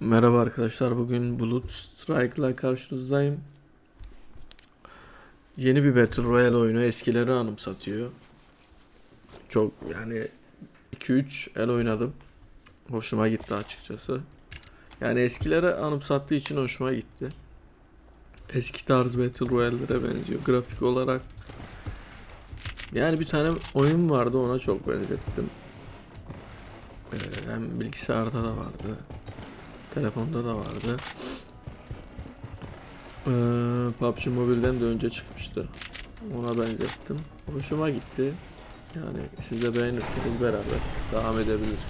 Merhaba arkadaşlar. Bugün Blood Strike ile karşınızdayım. Yeni bir Battle Royale oyunu eskileri anımsatıyor. Çok yani 2-3 el oynadım. Hoşuma gitti açıkçası. Yani eskileri anımsattığı için hoşuma gitti. Eski tarz Battle Royale'lere benziyor grafik olarak. Yani bir tane oyun vardı ona çok benzettim. Ee, hem bilgisayarda da vardı. Telefonda da vardı. Ee, PUBG Mobile'den de önce çıkmıştı. Ona benzettim. Hoşuma gitti. Yani siz de beğenirseniz beraber devam edebiliriz.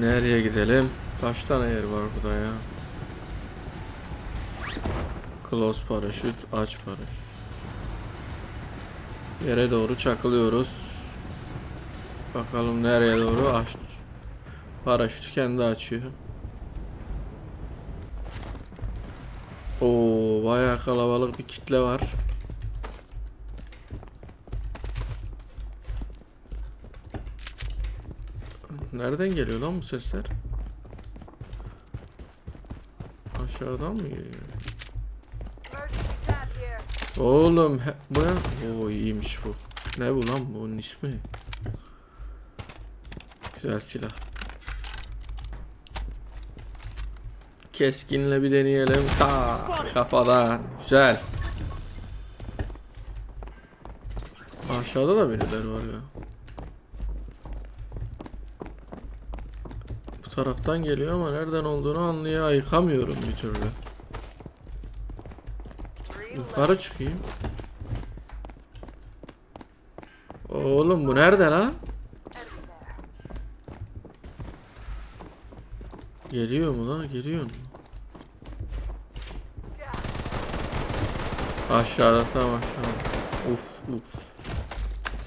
Nereye gidelim? Kaç tane yer var burada ya? Close paraşüt, aç paraşüt. Yere doğru çakılıyoruz. Bakalım nereye doğru aç. Paraşüt kendi açıyor. Oo, bayağı kalabalık bir kitle var. Nereden geliyor lan bu sesler? Aşağıdan mı geliyor? Oğlum he, bu ne? Oo iyiymiş bu. Ne bu lan bunun ismi? Güzel silah. Keskinle bir deneyelim. Ta kafadan. Güzel. Aşağıda da birileri var ya. Taraftan geliyor ama nereden olduğunu anlıyor yıkamıyorum bir türlü. Yukarı çıkayım. Oğlum bu nerede lan? Geliyor mu lan? Geliyor mu? Aşağıda tam aşağıda. Uf uf.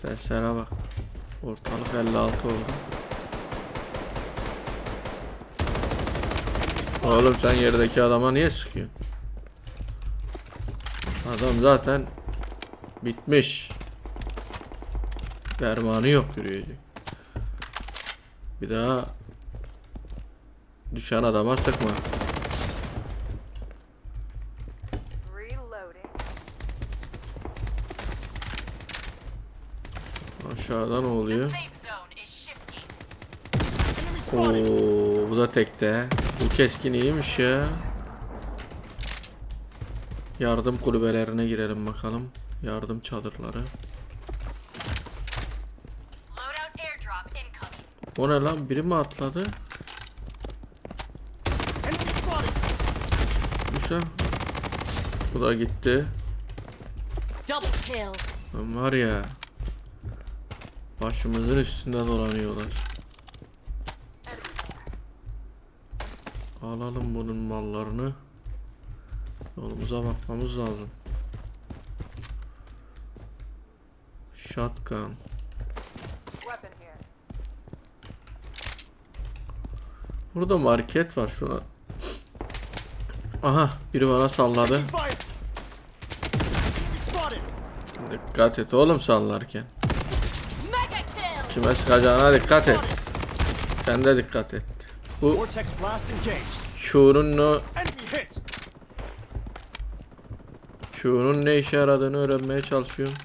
Seslere bak. Ortalık 56 oldu. Oğlum sen yerdeki adama niye sıkıyorsun? Adam zaten bitmiş. Dermanı yok yürüyecek. Bir daha düşen adama sıkma. Reloading. Aşağıda ne oluyor? Oo, bu da tekte. Bu keskin iyiymiş ya. Yardım kulübelerine girelim bakalım. Yardım çadırları. O ne lan? Biri mi atladı? Düşen. Bu da gitti. Lan var ya. Başımızın üstünde dolanıyorlar. Alalım bunun mallarını. Yolumuza bakmamız lazım. Shotgun. Burada market var şuna. Aha biri bana salladı. Dikkat et oğlum sallarken. Kime sıkacağına dikkat et. Sen de dikkat et. Bu. Q'nun ne. Q'nun ne işe yaradığını öğrenmeye çalışıyorum.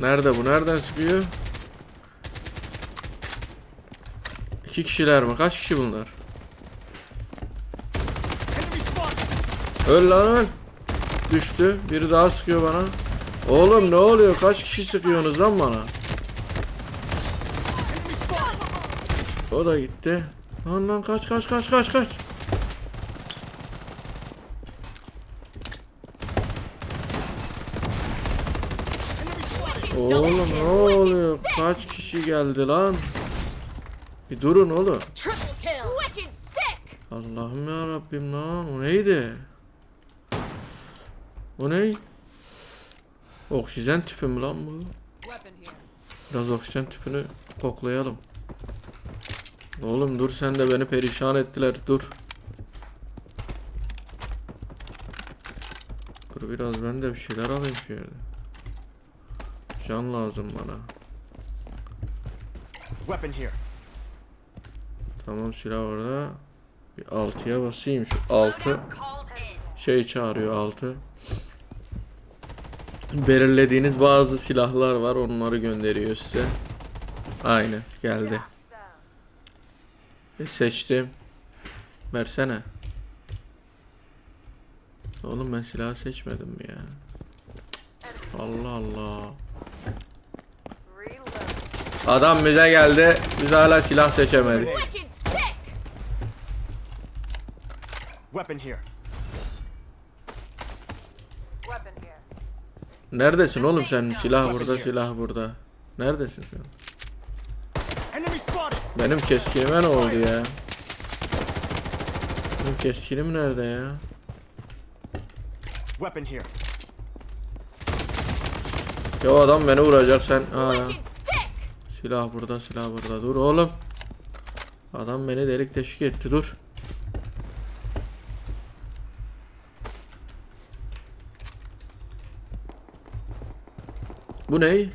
Nerede bu? Nereden sıkıyor? İki kişiler mi? Kaç kişi bunlar? Öl lan öl. Düştü. Biri daha sıkıyor bana. Oğlum ne oluyor? Kaç kişi sıkıyorsunuz lan bana? O da gitti. Lan lan kaç kaç kaç kaç kaç. Oğlum ne oluyor? Kaç kişi geldi lan? Bir durun oğlum. Allah'ım ya Rabbim lan o neydi? O ne? Oksijen tüpü mü lan bu? Biraz oksijen tüpünü koklayalım. Oğlum dur sen de beni perişan ettiler dur. Dur biraz ben de bir şeyler alayım şöyle. Can lazım bana. Weapon here. Tamam silah orada. Bir 6'ya basayım şu 6 Called in. şey çağırıyor 6. Belirlediğiniz bazı silahlar var onları gönderiyor size. Aynen geldi. E, seçtim. Versene. Oğlum ben silah seçmedim mi ya? Cık, Allah Allah. Adam bize geldi. Biz hala silah seçemedik. Weapon here. Neredesin oğlum sen? Silah burada, silah burada. Neredesin sen? Benim keskinime ne oldu ya? Benim keskinim nerede ya? Weapon here. Ya adam beni vuracak sen. Aa, silah burada, silah burada. Dur oğlum. Adam beni delik teşvik etti. Dur. Bu ne?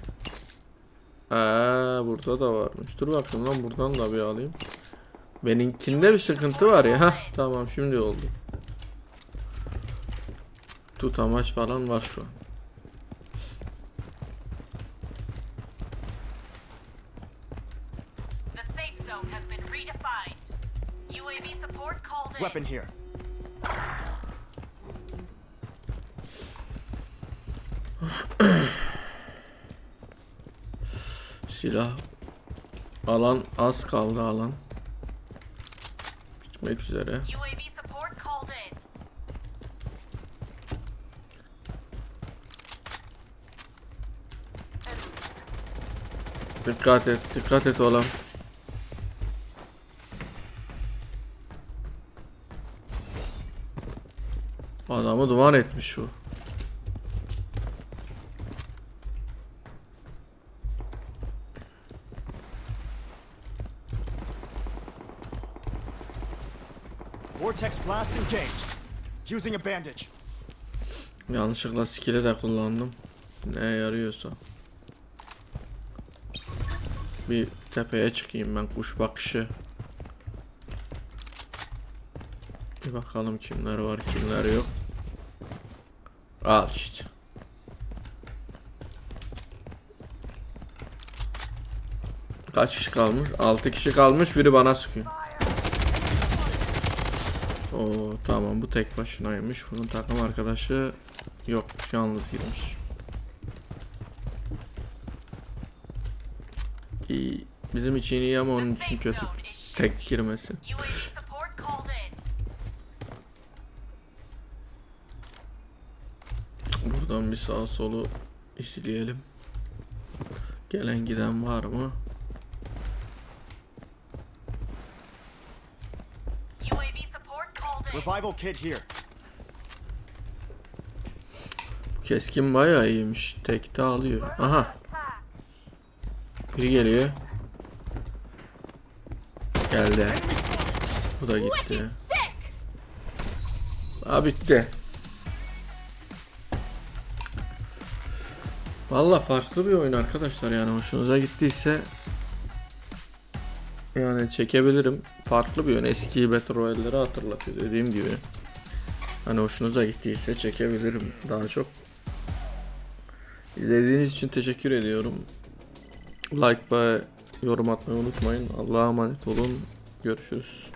Aa, burada da varmış. Dur bakayım lan buradan da bir alayım. Benimkinde bir sıkıntı var ya. Hah, tamam şimdi oldu. Tutamaç falan var şu an. The safe Silah alan az kaldı alan. Bitmek üzere. Dikkat et, dikkat et oğlum. Adamı duman etmiş bu. Vortex blast engaged. Using a bandage. Yanlışlıkla skill'i de kullandım. Ne yarıyorsa. Bir tepeye çıkayım ben kuş bakışı. Bir bakalım kimler var kimler yok. Al işte. Kaç kişi kalmış? 6 kişi kalmış biri bana sıkıyor. Oo tamam bu tek başınaymış. Bunun takım arkadaşı yokmuş yalnız girmiş. İyi. Bizim için iyi ama onun için kötü. Tek girmesi. Buradan bir sağa solu izleyelim. Gelen giden var mı? Revival kit here. Keskin bayağı iyiymiş. Tekte alıyor. Aha. Biri geliyor. Geldi. Bu da gitti. Aa bitti. Valla farklı bir oyun arkadaşlar yani hoşunuza gittiyse yani çekebilirim. Farklı bir oyun. Eski Battle Royale'leri hatırlatıyor dediğim gibi. Hani hoşunuza gittiyse çekebilirim daha çok. İzlediğiniz için teşekkür ediyorum. Like ve yorum atmayı unutmayın. Allah'a emanet olun. Görüşürüz.